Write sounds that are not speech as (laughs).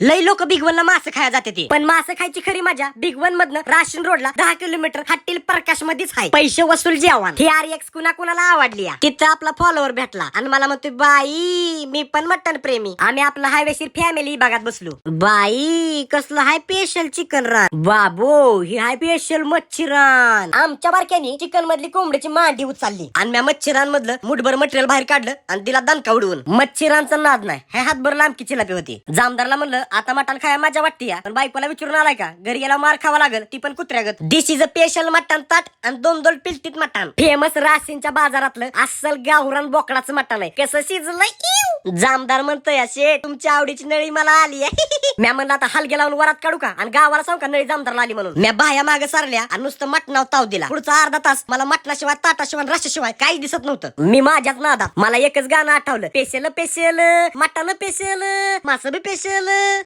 लई लोक big one ला मासे खाया जाते ते. पण मासे खायची खरी मजा बिग वन मधनं राशन रोडला दहा किलोमीटर हट्टील प्रकाश मध्येच आहे. पैसे वसूल जेवण. ही आर एक्स कुणा कुणाला आवडली तिथं आपला फॉलोवर भेटला. आणि मला म्हणतोय बाई मी पण मटन प्रेमी. आम्ही आपला हायवेशीर फॅमिली भागात बसलो. बाई कसलं हाय स्पेशल चिकन रान बाबो ही हाय स्पेशल मच्छी रान आमच्या बारक्यानी चिकन मधली कोंबड्याची मांडी उचलली. आणि म्या मच्छीरान मधलं मुठभर मटेरियल बाहेर काढलं आणि तिला दणका उडवून. मच्छीरांचा नाद नाही. हे हातभर लांबकी चिलापी होती. जामदारला म्हणलं आता मटण खाया मजा वाटते या. पण बायकोला विचारून आलाय का? घरी गेला मार खावा लागल ती पण कुत्र्यागत दिस इज अ स्पेशल मटण ताट आणि दोन दोन पिलतीत मटण. फेमस राशींच्या बाजारातलं अस्सल गावरान बोकडाचं मटण आहे. कसं शिजलंय? जामदार म्हणतोय असे तुमच्या आवडीची नळी मला आली आहे. (laughs) म्या म्हणलं आता हलगे लावून वरात काढू का? आणि गावाला सांग का नळी जामदारला आली म्हणून? म्या बाया मागे सारल्या आणि नुसतं मटणाव ताव दिला. पुढचा अर्धा तास मला मटणाशिवाय ताटाशिवाय रशाशिवाय काही दिसत नव्हतं. मी माझ्याच नादा मला एकच गाणं आठवलं. पेशल पेशल मटण पेशल मास बी पेशल.